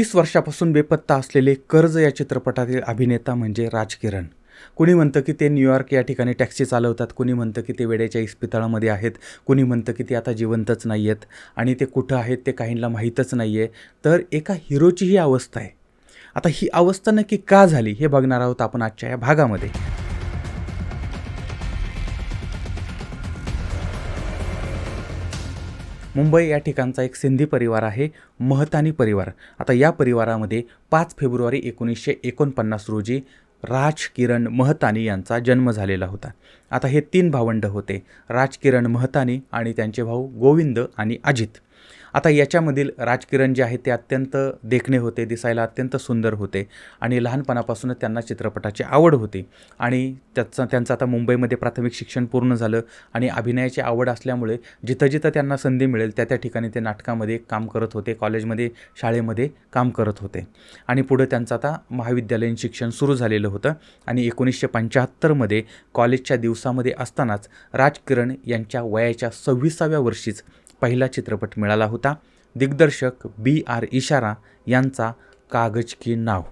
तीस वर्षापासून बेपत्ता असलेले कर्ज या चित्रपटातील अभिनेता म्हणजे राज किरण कुणी म्हणतं की ते न्यूयॉर्क या ठिकाणी टॅक्सी चालवतात कुणी म्हणतं की ते वेड्याच्या इस्पितळामध्ये आहेत कुणी म्हणतं की ते आता जिवंतच नाही आहेत आणि ते कुठं आहेत ते काहींना माहीतच नाही आहे तर एका हिरोची ही अवस्था आहे. आता ही अवस्था नक्की का झाली हे बघणार आहोत आपण आजच्या या भागामध्ये. मुंबई या ठिकाणचा एक सिंधी परिवार आहे महतानी परिवार. आता या परिवारामध्ये पाच फेब्रुवारी एकोणीसशे एकोणपन्नास रोजी राज किरण महतानी यांचा जन्म झालेला होता. आता हे तीन भावंड होते राज किरण महतानी आणि त्यांचे भाऊ गोविंद आणि अजित. आता याच्यामधील राजकिरण जे आहे ते अत्यंत देखणे होते दिसायला अत्यंत सुंदर होते आणि लहानपणापासूनच त्यांना चित्रपटाची आवड होती. आणि त्याचं त्यांचं आता मुंबईमध्ये प्राथमिक शिक्षण पूर्ण झालं आणि अभिनयाची आवड असल्यामुळे जिथं जिथं त्यांना संधी मिळेल त्या त्या ठिकाणी ते नाटकामध्ये काम करत होते कॉलेजमध्ये शाळेमध्ये काम करत होते. आणि पुढं त्यांचं आता महाविद्यालयीन शिक्षण सुरू झालेलं होतं आणि एकोणीसशे पंच्याहत्तरमध्ये कॉलेजच्या दिवसामध्ये असतानाच राजकिरण यांच्या वयाच्या सव्वीसाव्या वर्षीच पहिला चित्रपट मिळाला होता. दिग्दर्शक बी आर इशारा यांचा कागज की नाव.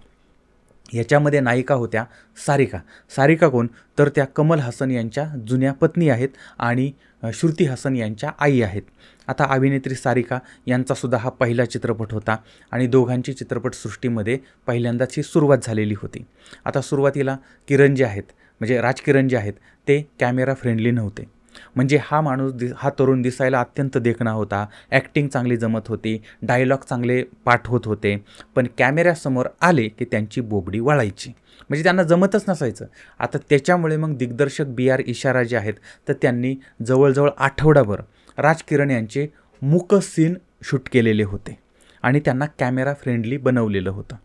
याच्यामध्ये नायिका होत्या सारिका. सारिका कोण? तर त्या कमल हसन यांच्या जुन्या पत्नी आहेत आणि श्रुती हसन यांच्या आई आहेत. आता अभिनेत्री सारिका यांचासुद्धा हा पहिला चित्रपट होता आणि दोघांची चित्रपटसृष्टीमध्ये पहिल्यांदाच ही सुरुवात झालेली होती. आता सुरुवातीला किरण जे आहेत म्हणजे राजकिरण जे आहेत ते कॅमेरा फ्रेंडली नव्हते. म्हणजे हा माणूस दि हा तरुण दिसायला अत्यंत देखणा होता. ॲक्टिंग चांगली जमत होती. डायलॉग चांगले पाठ होत होते. पण कॅमेऱ्यासमोर आले की त्यांची बोबडी वळायची. म्हणजे त्यांना जमतच नसायचं. आता त्याच्यामुळे मग दिग्दर्शक बी आर इशारा जे आहेत तर त्यांनी जवळजवळ आठवडाभर राजकिरण यांचे मुक सीन शूट केलेले होते. आणि त्यांना कॅमेरा फ्रेंडली बनवलेलं होतं.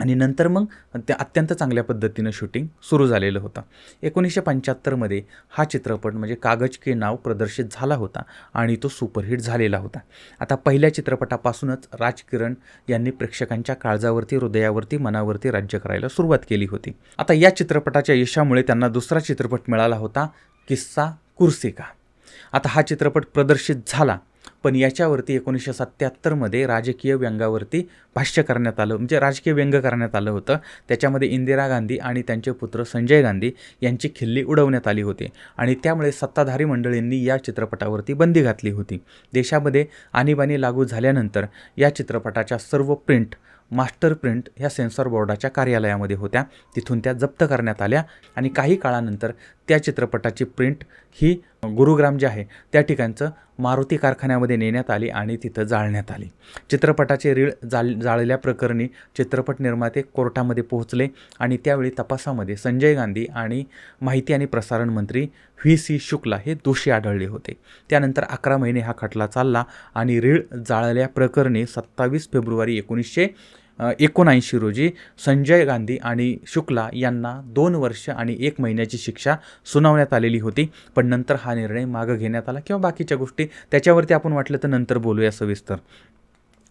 आणि नंतर मग त्या अत्यंत चांगल्या पद्धतीनं शूटिंग सुरू झालेलं होतं. एकोणीसशे पंच्याहत्तरमध्ये हा चित्रपट म्हणजे कागज के नाव प्रदर्शित झाला होता आणि तो सुपरहिट झालेला होता. आता पहिल्या चित्रपटापासूनच राजकिरण यांनी प्रेक्षकांच्या काळजावरती हृदयावरती मनावरती राज्य करायला सुरुवात केली होती. आता या चित्रपटाच्या यशामुळे त्यांना दुसरा चित्रपट मिळाला होता किस्सा कुर्सिका. आता हा चित्रपट प्रदर्शित झाला पण याच्यावरती एकोणीसशे सत्त्याहत्तरमध्ये राजकीय व्यंगावरती भाष्य करण्यात आलं. म्हणजे राजकीय व्यंग करण्यात आलं होतं. त्याच्यामध्ये इंदिरा गांधी आणि त्यांचे पुत्र संजय गांधी यांची खिल्ली उडवण्यात आली होती. आणि त्यामुळे सत्ताधारी मंडळींनी या चित्रपटावरती बंदी घातली होती. देशामध्ये आणीबाणी लागू झाल्यानंतर या चित्रपटाच्या सर्व प्रिंट मास्टर प्रिंट ह्या सेन्सॉर बोर्डाच्या कार्यालयामध्ये होत्या. तिथून त्या जप्त करण्यात आल्या आणि काही काळानंतर त्या चित्रपटाची प्रिंट ही गुरुग्राम जे आहे त्या ठिकाणचं मारुती कारखान्यामध्ये नेण्यात आली आणि तिथं जाळण्यात आली. चित्रपटाचे रीळ जाळ जाळल्याप्रकरणी चित्रपट निर्माते कोर्टामध्ये पोहोचले आणि त्यावेळी तपासामध्ये संजय गांधी आणि माहिती आणि प्रसारण मंत्री व्ही सी शुक्ला हे दोषी आढळले होते. त्यानंतर अकरा महिने हा खटला चालला आणि रीळ जाळल्याप्रकरणी सत्तावीस फेब्रुवारी एकोणीसशे एकोणऐंशी रोजी संजय गांधी आणि शुक्ला यांना दोन वर्ष आणि एक महिन्याची शिक्षा सुनावण्यात आलेली होती. पण नंतर हा निर्णय मागं घेण्यात आला किंवा बाकीच्या गोष्टी त्याच्यावरती आपण वाटलं तर नंतर बोलूया सविस्तर.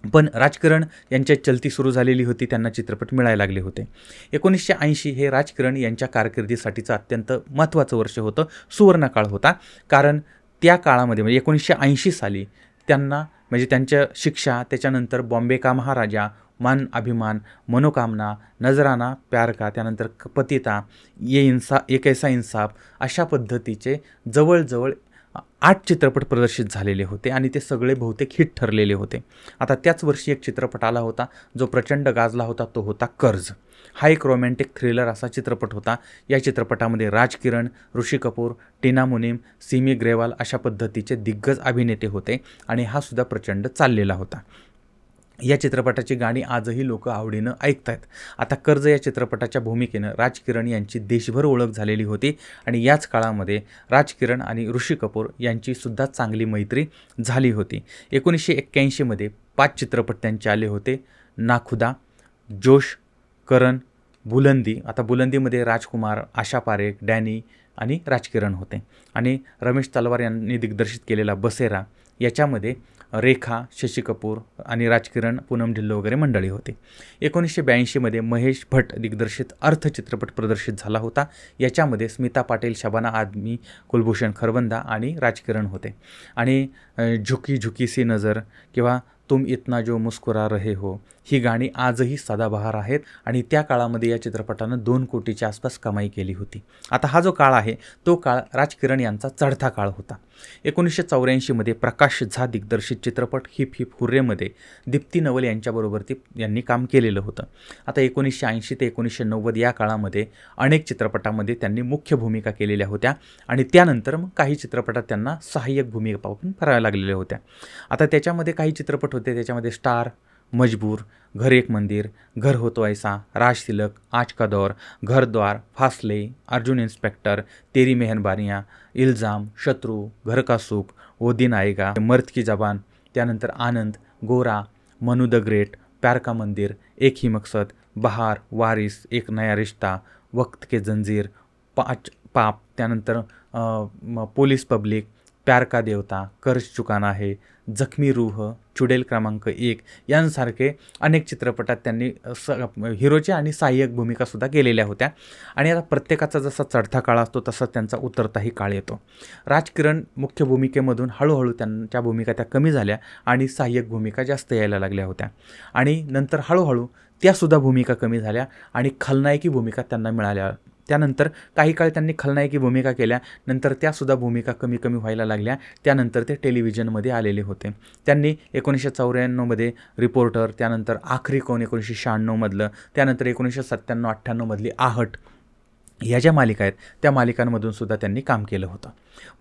पण राजकारण यांच्या चलती सुरू झालेली होती त्यांना चित्रपट मिळायला लागले होते. एकोणीसशे ऐंशी हे राजकरण यांच्या कारकिर्दीसाठीचं अत्यंत महत्त्वाचं वर्ष होतं सुवर्णकाळ होता. कारण त्या काळामध्ये म्हणजे एकोणीसशे ऐंशी साली त्यांना म्हणजे त्यांच्या शिक्षा त्याच्यानंतर बॉम्बे का महाराजा मान अभिमान मनोकामना नजराना प्यार का त्यानंतर पतिता ये इन्सा एक ऐसा इन्साफ अशा पद्धतीचे जवळजवळ आठ चित्रपट प्रदर्शित झालेले होते आणि ते सगळे बहुतेक हिट ठरलेले होते. आता त्याच वर्षी एक चित्रपट आला होता जो प्रचंड गाजला होता तो होता कर्ज. हा एक रोमॅन्टिक थ्रिलर असा चित्रपट होता. या चित्रपटामध्ये राज किरण ऋषी कपूर टीना मुनीम सिमी ग्रेवाल अशा पद्धतीचे दिग्गज अभिनेते होते आणि हा सुद्धा प्रचंड चाललेला होता. या चित्रपटाची गाणी आजही लोक आवडीनं ऐकत आहेत आता कर्ज या चित्रपटाच्या भूमिकेनं राजकिरण यांची देशभर ओळख झालेली होती आणि याच काळामध्ये राजकिरण आणि ऋषी कपूर यांची सुद्धा चांगली मैत्री झाली होती. एकोणीसशे एक्क्याऐंशीमध्ये पाच चित्रपट त्यांचे आले होते. नाखुदा जोश करण बुलंदी. आता बुलंदीमध्ये राजकुमार आशा पारेख डॅनी आणि राजकिरण होते. आणि रमेश तलवार यांनी दिग्दर्शित केलेला बसेरा याच्यामध्ये रेखा शशी कपूर आणि राजकिरण पूनम ढिल्लो वगैरे मंडळी होते. एकोणीसशे ब्याऐंशीमध्ये महेश भट दिग्दर्शित अर्थ चित्रपट प्रदर्शित झाला होता. याच्यामध्ये स्मिता पाटील शबाना आदमी कुलभूषण खरबंदा आणि राजकिरण होते. आणि झुकी झुकी सी नजर किंवा तुम इतना जो मुस्कुरा रहे हो ही गाणी आजही सदाबहार आहेत आणि त्या काळामध्ये या चित्रपटानं दोन कोटीच्या आसपास कमाई केली होती. आता हा जो काळ आहे तो काळ राजकिरण यांचा चढता काळ होता. एकोणीसशे चौऱ्याऐंशीमध्ये प्रकाश झा दिग्दर्शित चित्रपट हिप हिप हुर्रेमध्ये दीप्ती नवल यांच्याबरोबर ती यांनी काम केलेलं होतं. आता एकोणीसशे ऐंशी ते एकोणीसशे नव्वद या काळामध्ये अनेक चित्रपटामध्ये त्यांनी मुख्य भूमिका केलेल्या होत्या आणि त्यानंतर मग काही चित्रपटात त्यांना सहाय्यक भूमिका पण कराव्या लागलेल्या होत्या. आता त्याच्यामध्ये काही चित्रपट होते त्याच्यामध्ये स्टार मजबूर घर एक मंदिर घर होतो ऐसा राज तिलक आज का दौर घरद्वार फासले अर्जुन इन्स्पेक्टर तेरी मेहरबानियाँ इल्ज़ाम शत्रू घर का सुख वो दिन आएगा मर्द की जबान त्यानंतर आनंद गोरा मनु द ग्रेट प्यार का मंदिर एक ही मकसद बहार वारिस एक नया रिश्ता वक्त के जंजीर पाच पाप त्यानंतर म- पोलीस पब्लिक प्यार का देवता कर्ज चुकाना है जखमी रूह चुडेल क्रमांक एक यांसारखे अनेक चित्रपटात त्यांनी स हिरोच्या आणि सहाय्यक भूमिकासुद्धा केलेल्या होत्या. आणि आता प्रत्येकाचा जसा चढता काळ असतो तसा त्यांचा उतरताही काळ येतो. राजकिरण मुख्य भूमिकेमधून हळूहळू त्यांच्या भूमिका त्या कमी झाल्या आणि सहाय्यक भूमिका जास्त यायला लागल्या होत्या. आणि नंतर हळूहळू त्यासुद्धा भूमिका कमी झाल्या आणि खलनायकी भूमिका त्यांना मिळाल्या. त्यानंतर काही काळ त्यांनी खलनायकी भूमिका केल्या. नंतर त्यासुद्धा भूमिका कमी कमी व्हायला लागल्या. त्यानंतर ते टेलिव्हिजनमध्ये आलेले होते. त्यांनी एकोणीसशे चौऱ्याण्णवमध्ये रिपोर्टर त्यानंतर आखरी कोण एकोणीसशे शहाण्णवमधलं त्यानंतर एकोणीसशे सत्त्याण्णव अठ्ठ्याण्णवमधली आहट ह्या ज्या मालिका आहेत त्या मालिकांमधून सुद्धा त्यांनी काम केलं होतं.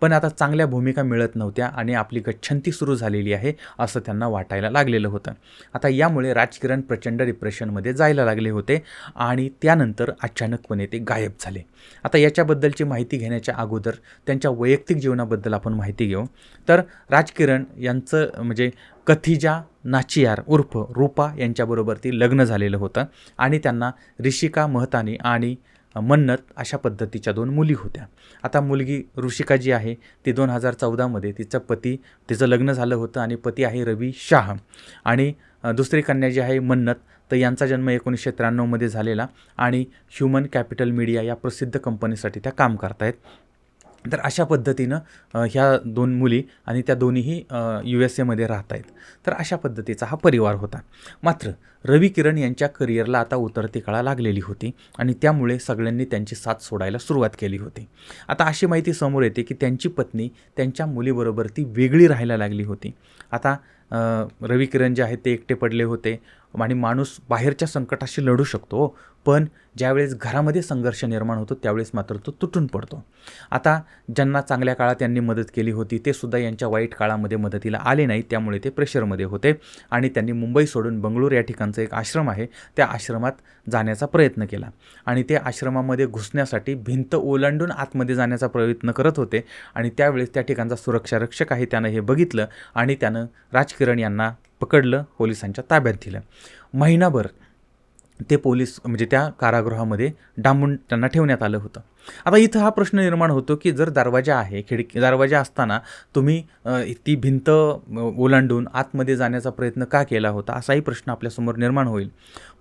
पण आता चांगल्या भूमिका मिळत नव्हत्या आणि आपली गच्छंती सुरू झालेली आहे असं त्यांना वाटायला लागलेलं होतं. आता यामुळे राजकिरण प्रचंड डिप्रेशनमध्ये जायला लागले होते आणि त्यानंतर अचानकपणे ते गायब झाले. आता याच्याबद्दलची माहिती घेण्याच्या अगोदर त्यांच्या वैयक्तिक जीवनाबद्दल आपण माहिती घेऊ. तर राजकिरण यांचं म्हणजे कथिजा नाचियार उर्फ रूपा यांच्याबरोबर ती लग्न झालेलं होतं आणि त्यांना ऋषिका महतानी आणि मन्नत अशा पद्धतीच्या दोन मुली होत्या. आता मुलगी ऋषिका जी आहे ती दोन हजार चौदामध्ये तिचा पती तिचं लग्न झालं होतं आणि पती आहे रवी शाह. आणि दुसरी कन्या जी आहे मन्नत तर यांचा जन्म एकोणीसशे त्र्याण्णवमध्ये झालेला आणि ह्युमन कॅपिटल मीडिया या प्रसिद्ध कंपनीसाठी त्या काम करतायत. तर अशा पद्धतीनं ह्या दोन मुली आणि त्या दोन्हीही यू एस एमध्ये राहत आहेत तर अशा पद्धतीचा हा परिवार होता. मात्र रवी किरण यांच्या करिअरला आता उतरती कळा लागलेली होती आणि त्यामुळे सगळ्यांनी त्यांची साथ सोडायला सुरुवात केली होती. आता अशी माहिती समोर येते की त्यांची पत्नी त्यांच्या मुलीबरोबर ती वेगळी राहायला लागली होती. आता रवी किरण जे आहेत ते एकटे पडले होते आणि माणूस बाहेरच्या संकटाशी लढू शकतो हो. पण ज्यावेळेस घरामध्ये संघर्ष निर्माण होतो त्यावेळेस मात्र तो तुटून पडतो. आता ज्यांना चांगल्या काळात त्यांनी मदत केली होती ते सुद्धा यांच्या वाईट काळामध्ये मदतीला आले नाही त्यामुळे ते प्रेशरमध्ये होते आणि त्यांनी मुंबई सोडून बंगळूर या ठिकाणचं एक आश्रम आहे त्या आश्रमात जाण्याचा प्रयत्न केला. आणि ते आश्रमामध्ये घुसण्यासाठी भिंत ओलांडून आतमध्ये जाण्याचा प्रयत्न करत होते आणि त्यावेळेस त्या ठिकाणचा सुरक्षा रक्षक आहे त्यानं हे बघितलं आणि त्यानं राजकिरण यांना पकडलं पोलिसांच्या ताब्यात दिलं. महिनाभर ते पोलीस म्हणजे त्या कारागृहामध्ये डांबून त्यांना ठेवण्यात आलं होतं. आता इथं हा प्रश्न निर्माण होतो की जर दरवाजा आहे खिडकी दरवाजा असताना तुम्ही ती भिंत ओलांडून आतमध्ये जाण्याचा प्रयत्न का केला होता? असाही प्रश्न आपल्यासमोर निर्माण होईल.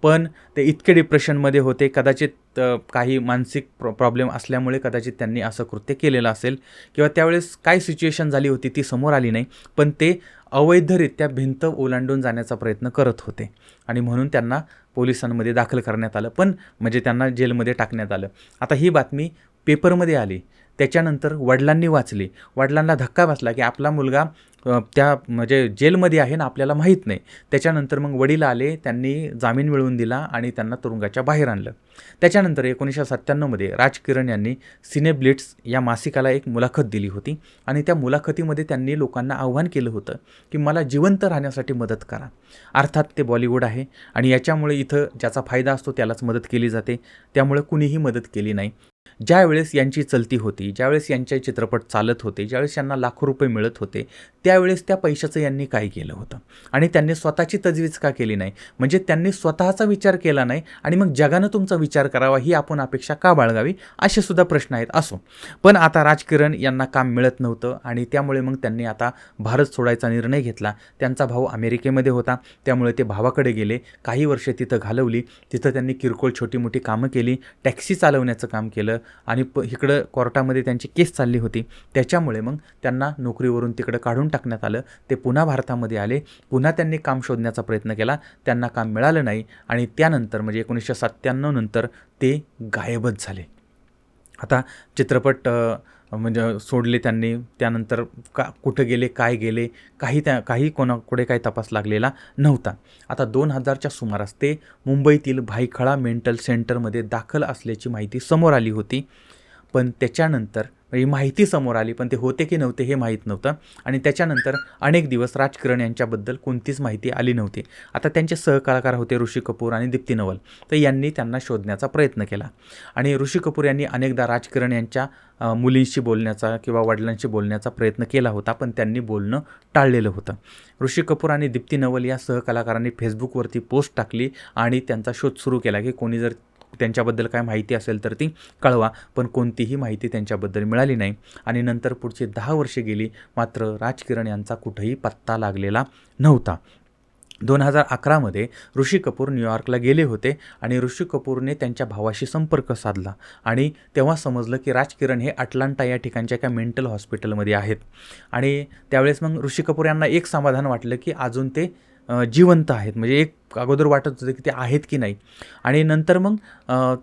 पण ते इतके डिप्रेशनमध्ये होते कदाचित काही मानसिक प्रॉ प्रॉब्लेम असल्यामुळे कदाचित त्यांनी असं कृत्य केलेलं असेल किंवा त्यावेळेस काय सिच्युएशन झाली होती ती समोर आली नाही. पण ते अवैधरित्या भिंत ओलांडून जाण्याचा प्रयत्न करत होते. आणि म्हणून त्यांना पोलिसांमध्ये दाखल करण्यात आलं. पण म्हणजे त्यांना जेलमध्ये टाकण्यात आलं. आता ही बातमी पेपरमध्ये आली. त्याच्यानंतर वडिलांनी वाचली. वडिलांना धक्का बसला की आपला मुलगा त्या म्हणजे जेलमध्ये आहे ना आपल्याला माहीत नाही. त्याच्यानंतर मग वडील आले त्यांनी जामीन मिळवून दिला आणि त्यांना तुरुंगाच्या बाहेर आणलं. त्याच्यानंतर एकोणीसशे सत्त्याण्णवमध्ये राजकिरण यांनी सिनेब्लिट्स या मासिकाला एक मुलाखत दिली होती आणि त्या मुलाखतीमध्ये त्यांनी लोकांना आव्हान केलं होतं की मला जिवंत राहण्यासाठी मदत करा. अर्थात ते बॉलिवूड आहे आणि याच्यामुळे इथं ज्याचा फायदा असतो त्यालाच मदत केली जाते. त्यामुळे कुणीही मदत केली नाही. ज्यावेळेस यांची चलती होती ज्यावेळेस यांचे चित्रपट चालत होते ज्यावेळेस यांना लाखो रुपये मिळत होते त्यावेळेस त्या पैशाचं यांनी काय केलं होतं? आणि त्यांनी स्वतःची तजवीज का केली नाही? म्हणजे त्यांनी स्वतःचा विचार केला नाही आणि मग जगानं तुमचा विचार करावा ही आपण अपेक्षा का बाळगावी? असे सुद्धा प्रश्न आहेत असो. पण आता राजकिरण यांना काम मिळत नव्हतं आणि त्यामुळे मग त्यांनी आता भारत सोडायचा निर्णय घेतला. त्यांचा भाऊ अमेरिकेमध्ये होता. त्यामुळे ते भावाकडे गेले. काही वर्षे तिथं घालवली. तिथं त्यांनी किरकोळ छोटी मोठी कामं केली. टॅक्सी चालवण्याचं काम केलं. आणि प इकडं कोर्टामध्ये त्यांची केस चालली होती. त्याच्यामुळे मग त्यांना नोकरीवरून तिकडं काढून टाकण्यात आलं. ते पुन्हा भारतामध्ये आले. पुन्हा त्यांनी काम शोधण्याचा प्रयत्न केला. त्यांना काम मिळालं नाही आणि त्यानंतर म्हणजे एकोणीसशे सत्त्याण्णव नंतर ते गायबच झाले. आता चित्रपट म्हणजे सोडले त्यांनी. त्यानंतर का कुठं गेले काय गेले काही त्या काही कोणाकडे काही तपास लागलेला नव्हता. आता दोन हजारच्या सुमारास ते मुंबईतील भायखळा मेंटल सेंटरमध्ये दाखल असल्याची माहिती समोर आली होती. पण त्याच्यानंतर ही माहिती समोर आली पण ते होते की नव्हते हे माहीत नव्हतं. आणि त्याच्यानंतर अनेक दिवस राजकिरण यांच्याबद्दल कोणतीच माहिती आली नव्हती. आता त्यांचे सहकलाकार होते ऋषी कपूर आणि दीप्ती नवल. तर यांनी त्यांना शोधण्याचा प्रयत्न केला. आणि ऋषी कपूर यांनी अनेकदा राजकिरण यांच्या मुलींशी बोलण्याचा किंवा वडिलांशी बोलण्याचा प्रयत्न केला होता पण त्यांनी बोलणं टाळलेलं होतं. ऋषी कपूर आणि दीप्ती नवल या सहकलाकारांनी फेसबुकवरती पोस्ट टाकली आणि त्यांचा शोध सुरू केला की कोणी जर त्यांच्याबद्दल काय माहिती असेल तर ती कळवा पण कोणतीही माहिती त्यांच्याबद्दल मिळाली नाही. आणि नंतर पुढची दहा वर्षे गेली मात्र राजकिरण यांचा कुठंही पत्ता लागलेला नव्हता. दोन हजार अकरामध्ये ऋषी कपूर न्यूयॉर्कला गेले होते आणि ऋषी कपूरने त्यांच्या भावाशी संपर्क साधला. आणि तेव्हा समजलं की राजकिरण हे अटलांटा या ठिकाणच्या एका मेंटल हॉस्पिटलमध्ये आहेत. आणि त्यावेळेस मग ऋषी कपूर यांना एक समाधान वाटलं की अजून ते जिवंत आहेत. म्हणजे एक अगोदर वाटत होतं की ते आहेत की नाही. आणि नंतर मग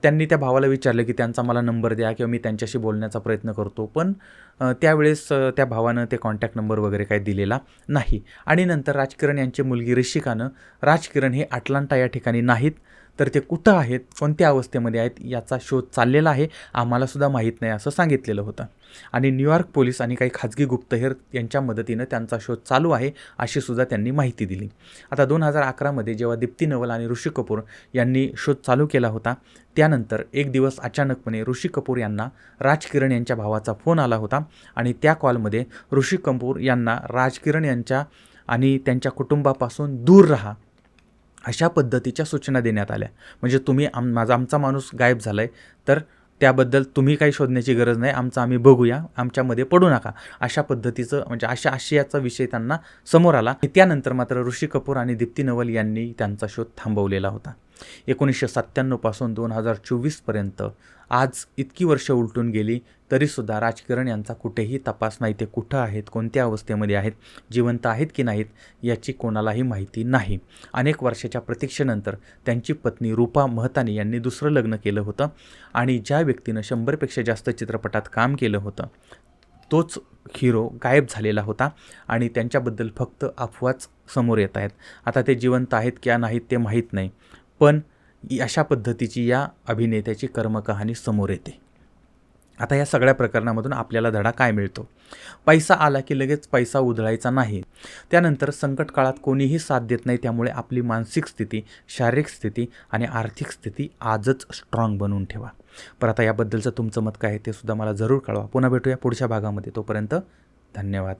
त्यांनी त्या भावाला विचारलं की त्यांचा मला नंबर द्या किंवा मी त्यांच्याशी बोलण्याचा प्रयत्न करतो पण त्यावेळेस त्या भावानं ते कॉन्टॅक्ट नंबर वगैरे काही दिलेला नाही. आणि नंतर राजकिरण यांची मुलगी ऋषिकानं राजकिरण हे अटलांटा या ठिकाणी नाहीत. तर ते कुठं आहेत कोणत्या अवस्थेमध्ये आहेत याचा शोध चाललेला आहे आम्हालासुद्धा माहीत नाही असं सांगितलेलं होतं. आणि न्यूयॉर्क पोलीस आणि काही खाजगी गुप्तहेर यांच्या मदतीनं त्यांचा शोध चालू आहे अशी सुद्धा त्यांनी माहिती दिली. आता दोन हजार अकरामध्ये जेव्हा दीप्ती नवल आणि ऋषी कपूर यांनी शोध चालू केला होता त्यानंतर एक दिवस अचानकपणे ऋषी कपूर यांना राजकिरण यांच्या भावाचा फोन आला होता आणि त्या कॉलमध्ये ऋषी कपूर यांना राजकिरण यांच्या आणि त्यांच्या कुटुंबापासून दूर राहा अशा पद्धतीच्या सूचना देण्यात आल्या. म्हणजे तुम्ही आम माझा आमचा माणूस गायब झाला आहे तर त्याबद्दल तुम्ही काही शोधण्याची गरज नाही आमचं आम्ही बघूया आमच्यामध्ये पडू नका. अशा पद्धतीचं म्हणजे अशा आशयाचा विषय त्यांना समोर आला. आणि त्यानंतर मात्र ऋषी कपूर आणि दीप्ती नवल यांनी त्यांचा शोध थांबवलेला होता. एकोणीसशे सत्त्याण्णवपासून दोन हजार चोवीसपर्यंत आज इतकी वर्ष उलटून गेली तरीसुद्धा राजकारण यांचा कुठेही तपास नाही. ते कुठं आहेत कोणत्या अवस्थेमध्ये आहेत जिवंत आहेत की नाहीत याची कोणालाही माहिती नाही. अनेक वर्षाच्या प्रतीक्षेनंतर त्यांची पत्नी रूपा महतानी यांनी दुसरं लग्न केलं होतं आणि ज्या व्यक्तीनं शंभरपेक्षा जास्त चित्रपटात काम केलं होतं तोच हिरो गायब झालेला होता आणि त्यांच्याबद्दल फक्त अफवाच समोर येत आहेत. आता ते जिवंत आहेत किंवा नाहीत ते माहीत नाही. पण अशा पद्धतीची या अभिनेत्याची कर्मकहाणी समोर येते. आता या सगळ्या प्रकरणामधून आपल्याला धडा काय मिळतो? पैसा आला की लगेच पैसा उधळायचा नाही. त्यानंतर संकट काळात कोणीही साथ देत नाही त्यामुळे आपली मानसिक स्थिती शारीरिक स्थिती आणि आर्थिक स्थिती आजच स्ट्रॉंग बनवून ठेवा. पर आता याबद्दलचं तुमचं मत काय आहे ते सुद्धा मला जरूर कळवा. पुन्हा भेटूया पुढच्या भागामध्ये. तोपर्यंत धन्यवाद.